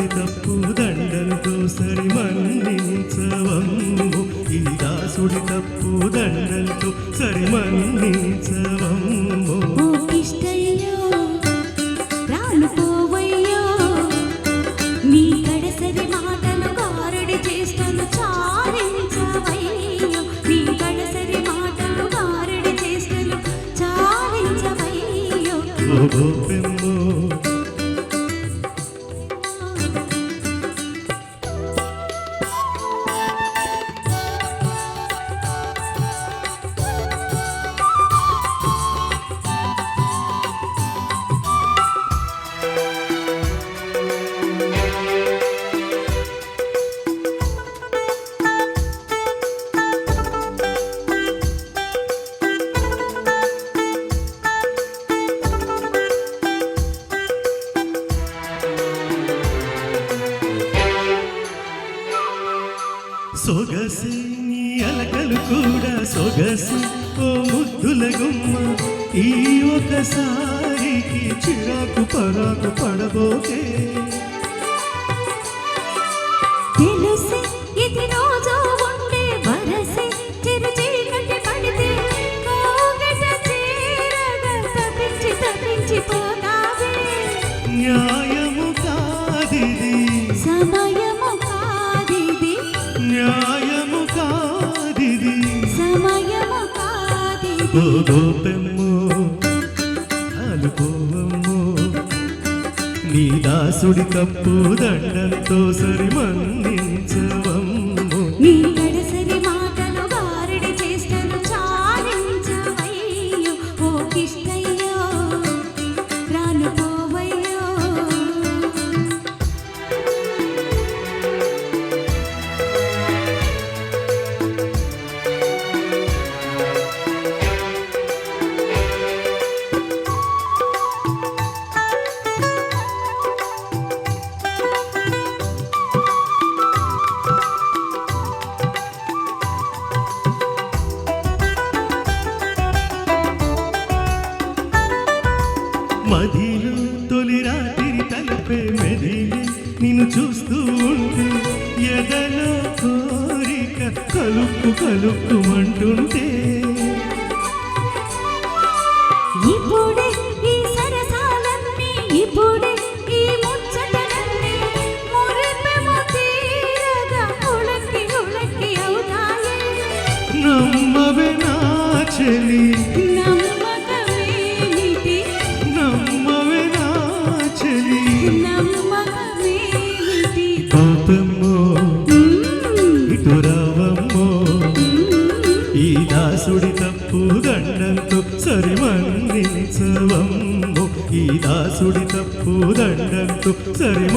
దాసుడి తప్పు దండలతో సరి మన్నించవమ్ము. ఈ దాసుడి తప్పు దండలతో సరి మన్నించవమ్ము. ఓ కిష్టయ్యో రాను సొగసి నీ అలకలు కూడా సొగసి. ఓ ముద్దుల గుమ్మ ఈ ఒకసారికి చిరాకు పరాకు పడబోకే. తెలుసే ఇది రోజు ఉండే వరసే. చిరు చీకటి పడితే కోగట చీరగా తప్పించి తప్పించి పోతావే. న్యాయము కాదిది. సమయము కాదిది ఓ నీ దాసుడి కప్పు దండంతో సరి మదిలో తొలి రాత్రి తలపే మెదిలి నిన్ను చూస్తూ ఉంటే ఎదలో కోరిక కలుపు కలుపుమంటుంటే. ఇప్పుడే ఈ సరసాలన్నీ ఇప్పుడే నమ్మవే నా చెలి నమ్మకమేమిటి ఇటు రావమ్మో ఈ దాసుడి తప్పు దండంతో సరి ఈ దాసుడి తప్పు దండంతో సరి